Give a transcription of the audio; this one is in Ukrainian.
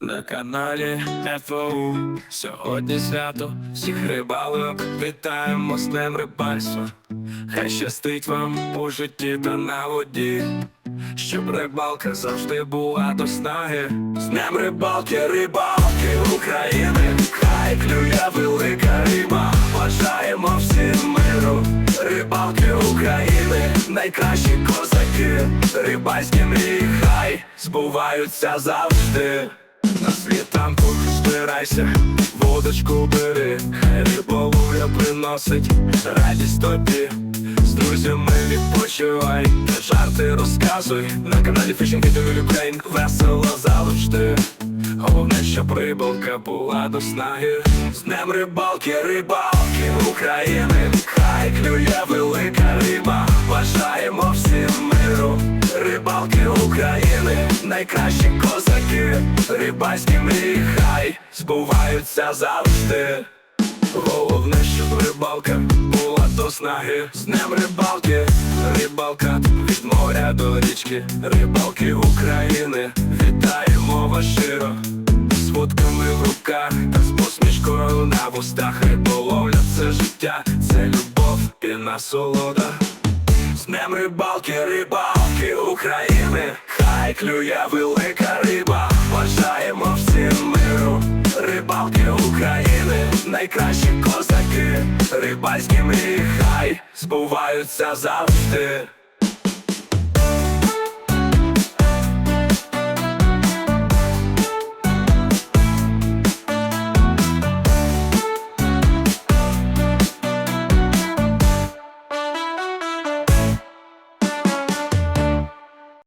На каналі ФОУ Сьогодні свято всіх рибалок. Вітаємо з днем рибальства. Хай щастить вам у житті та на воді. Щоб рибалка завжди була до снаги. З днем рибалки, рибалки України. Хай клює велика риба. Бажаємо всім миру. Рибалки України. Найкращі козаки. Рибальські мрії хай збуваються завжди на світанку збирайся, водочку бери, хай риболовля приносить радість тобі. З друзями відпочивай, жарти розказуй На каналі Video Ukraine весело завжди. Головне, щоб рибалка була до снаги. З днем рибалки, рибалки України, хай клює велика риба. Бажаємо всім миру. Рибалки України, найкращі козаки, рибальські мрії збуваються завжди. Головне, щоб рибалка була до снаги. З днем рибалки, рибалка від моря до річки, рибалки України, вітаємо вас щиро. З вудками в руках та з посмішкою на вустах. Риболовля це життя, це любов і насолода. З днем рибалки, рибалки України, хай клює велика риба, бажаємо всім миру, рибалки України, найкращі козаки, рибальські мрії, хай збуваються завжди.